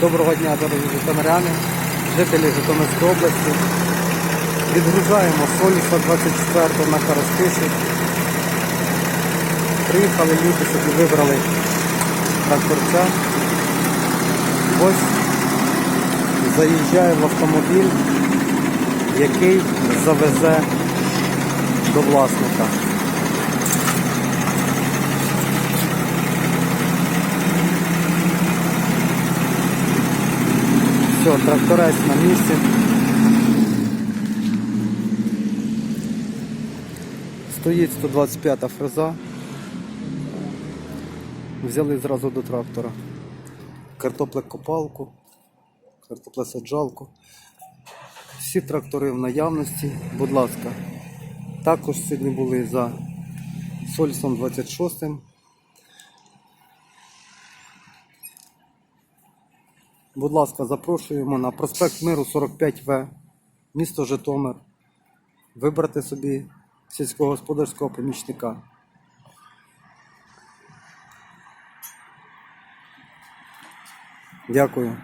Доброго дня, дорогі житомиряни, жителі Житомирської області. Відгружаємо Соліса 24 на Карастиші. Приїхали люди, собі вибрали тракторця. Ось заїжджає в автомобіль, який завезе до власника. Все, тракторець на місці. Стоїть 125 фреза. Взяли зразу до трактора. Картоплекопалку, картоплесаджалку. Всі трактори в наявності, будь ласка. Також сьогодні були за Сольсом 26. Будь ласка, запрошуємо на проспект Миру 45В, місто Житомир. Вибрати собі сільськогосподарського помічника. Дякую.